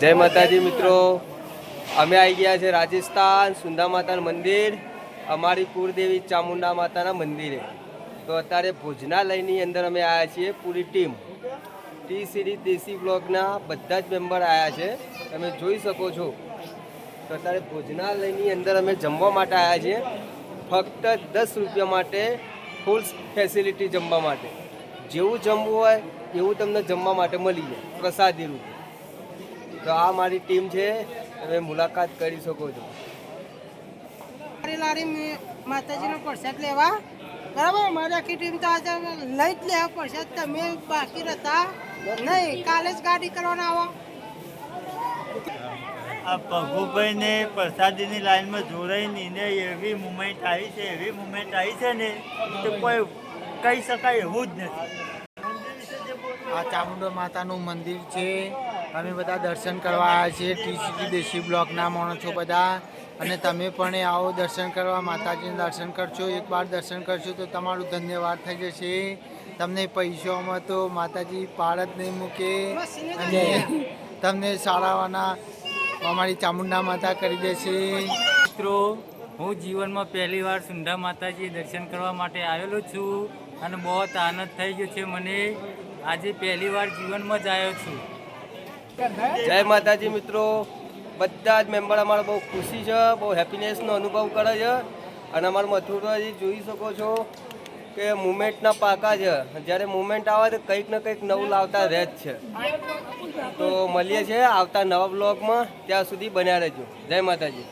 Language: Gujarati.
જય માતાજી મિત્રો. અમે આવી ગયા છે રાજસ્થાન સુંદા માતાનું મંદિર. અમારી કુળદેવી ચામુંડા માતાના મંદિરે. તો અત્યારે ભોજનાલયની અંદર અમે આવ્યા છીએ પૂરી ટીમ. ટી સિરીઝ દેશી બ્લોગના બધા જ મેમ્બર આવ્યા છે. તમે જોઈ શકો છો. તો અત્યારે ભોજનાલયની અંદર અમે જમવા માટે આવ્યા છીએ. ફક્ત દસ રૂપિયા માટે ફૂલ ફેસિલિટી જમવા માટે. જેવું જમવું હોય એવું તમને જમવા માટે મળી જાય. પ્રસાદી રૂપે. તો આ મારી ટીમ છે તમે મુલાકાત કરી શકો છો. લારી લારી મે- માતાજીનો પ્રસાદ લેવા. બરાબર? મારી આખી ટીમ તો આજે લઈ જ લેવા પ્રસાદ તમે બાકી રહેતા. નહીં કાલે જ ગાડી કરવાના આવો. આ પગુભાઈને પ્રસાદીની લાઈનમાં જોડાઈ ને એવી મુમેન્ટ આવી છે એવી મુમેન્ટ આવી છે ને તો કોઈ કહી શકાય એવું જ નથી. આ ચામુંડા માતાનું મંદિર છે. અમે બધા દર્શન કરવા આવ્યા છીએ ટીસીટી દેશી બ્લોકના માણો છો બધા. અને તમે પણ આવો દર્શન કરવા, માતાજીને દર્શન કરશો એકવાર દર્શન કરશો તો તમારું ધન્યવાદ થઈ જશે. તમને પૈસામાં તો માતાજી પાર જ નહીં મૂકે. અને તમને સારાવાના અમારી ચામુંડા માતા કરી દેશે. મિત્રો, હું જીવનમાં પહેલી વાર સુંઢા માતાજી દર્શન કરવા માટે આવેલો છું અને બહુ આનંદ થઈ ગયો છે મને. આજે પહેલી વાર જીવનમાં જ આવ્યો છું. જય માતાજી મિત્રો. બધા જ મેમ્બર અમારો બહુ ખુશી છે, બહુ હેપીનેસનો અનુભવ કરે છે. અને અમારા મથુરાજી જોઈ શકો છો કે મુમેન્ટના પાકા છે. જ્યારે મુમેન્ટ આવે તો કંઈક ને કંઈક નવું લાવતા રહે જ છે. તો મળીએ છીએ આવતા નવા બ્લોગમાં ત્યાં સુધી બન્યા રહેજો. જય માતાજી.